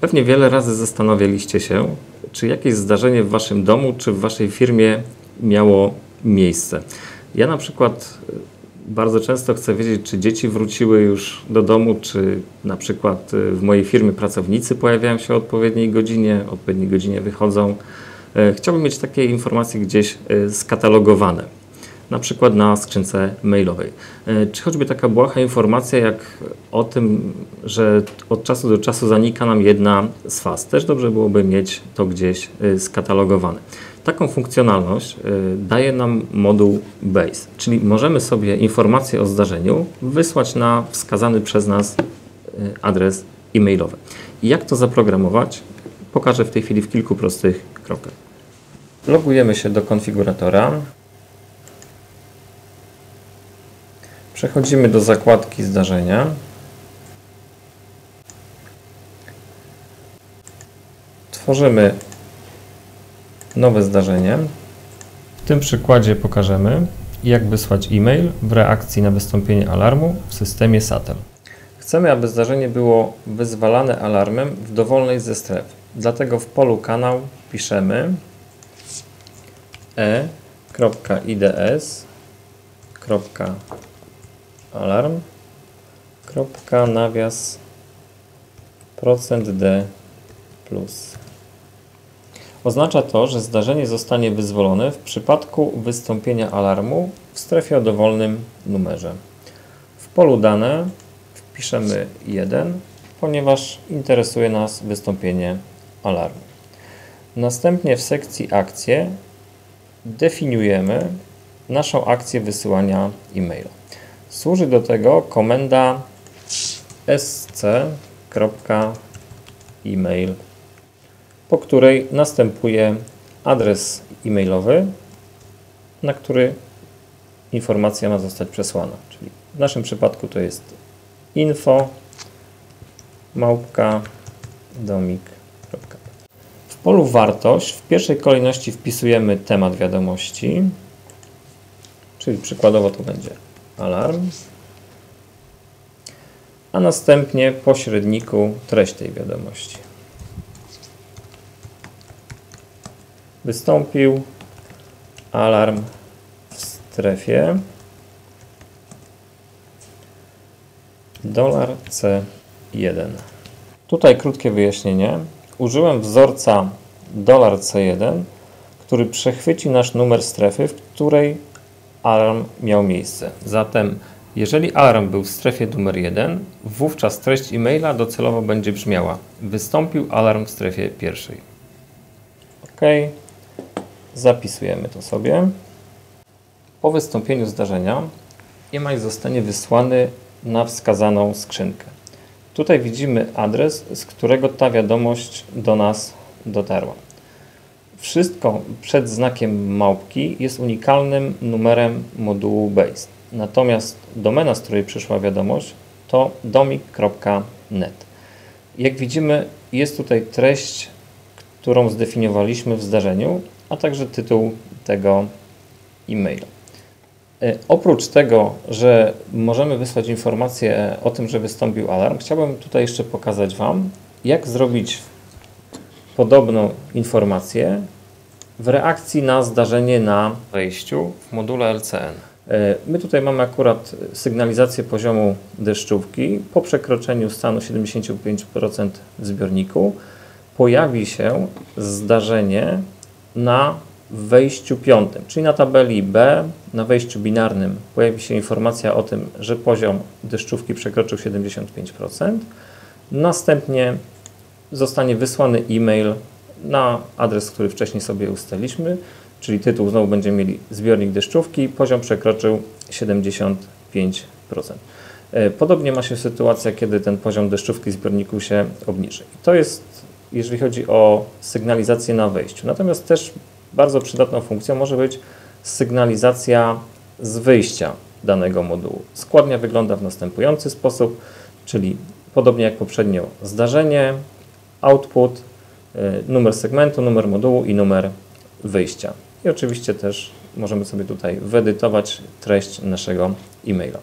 Pewnie wiele razy zastanawialiście się, czy jakieś zdarzenie w Waszym domu czy w Waszej firmie miało miejsce. Ja na przykład e, bardzo często chcę wiedzieć, czy dzieci wróciły już do domu, czy na przykład e, w mojej firmie pracownicy pojawiają się o odpowiedniej godzinie, o odpowiedniej godzinie wychodzą. E, chciałbym mieć takie informacje gdzieś skatalogowane na przykład na skrzynce mailowej. E, czy choćby taka błaha informacja jak o tym, że od czasu do czasu zanika nam jedna z faz. Też dobrze byłoby mieć to gdzieś e, skatalogowane. Taką funkcjonalność e, daje nam moduł Base, czyli możemy sobie informacje o zdarzeniu wysłać na wskazany przez nas adres e-mailowy. Jak to zaprogramować? Pokażę w tej chwili w kilku prostych krokach. Logujemy się do konfiguratora. Przechodzimy do zakładki zdarzenia. Tworzymy nowe zdarzenie. W tym przykładzie pokażemy, jak wysłać e-mail w reakcji na wystąpienie alarmu w systemie SATEL. Chcemy, aby zdarzenie było wyzwalane alarmem w dowolnej ze stref. Dlatego w polu kanał piszemy e.ids alarm kropka nawias procent d plus. Oznacza to, że zdarzenie zostanie wyzwolone w przypadku wystąpienia alarmu w strefie o dowolnym numerze. W polu dane wpiszemy 1, ponieważ interesuje nas wystąpienie alarmu. Następnie w sekcji akcje definiujemy naszą akcję wysyłania e-maila. Służy do tego komenda sc.email, po której następuje adres e-mailowy, na który informacja ma zostać przesłana. Czyli w naszym przypadku to jest info małpka domik. W polu wartość w pierwszej kolejności wpisujemy temat wiadomości, czyli przykładowo to będzie alarm, a następnie pośredniku treść tej wiadomości. Wystąpił alarm w strefie dolar C1. Tutaj krótkie wyjaśnienie. Użyłem wzorca dolar C1, który przechwyci nasz numer strefy, w której alarm miał miejsce. Zatem, jeżeli alarm był w strefie numer 1, wówczas treść e-maila docelowo będzie brzmiała: Wystąpił alarm w strefie pierwszej. OK. Zapisujemy to sobie. Po wystąpieniu zdarzenia e-mail zostanie wysłany na wskazaną skrzynkę. Tutaj widzimy adres, z którego ta wiadomość do nas dotarła. Wszystko przed znakiem małpki jest unikalnym numerem modułu base. Natomiast domena, z której przyszła wiadomość, to domik.net. Jak widzimy, jest tutaj treść, którą zdefiniowaliśmy w zdarzeniu, a także tytuł tego e-maila. E, oprócz tego, że możemy wysłać informację o tym, że wystąpił alarm, chciałbym tutaj jeszcze pokazać Wam, jak zrobić podobną informację w reakcji na zdarzenie na wejściu w module LCN. E, my tutaj mamy akurat sygnalizację poziomu deszczówki. Po przekroczeniu stanu 75% w zbiorniku pojawi się zdarzenie na wejściu piątym, czyli na tabeli B, na wejściu binarnym pojawi się informacja o tym, że poziom deszczówki przekroczył 75%. Następnie zostanie wysłany e-mail na adres, który wcześniej sobie ustaliliśmy, czyli tytuł znowu będziemy mieli zbiornik deszczówki, poziom przekroczył 75%. E, podobnie ma się sytuacja, kiedy ten poziom deszczówki zbiorniku się obniży. I to jest, jeżeli chodzi o sygnalizację na wejściu. Natomiast też bardzo przydatną funkcją może być sygnalizacja z wyjścia danego modułu. Składnia wygląda w następujący sposób, czyli podobnie jak poprzednio zdarzenie, output, e, numer segmentu, numer modułu i numer wyjścia. I oczywiście też możemy sobie tutaj wyedytować treść naszego e-maila.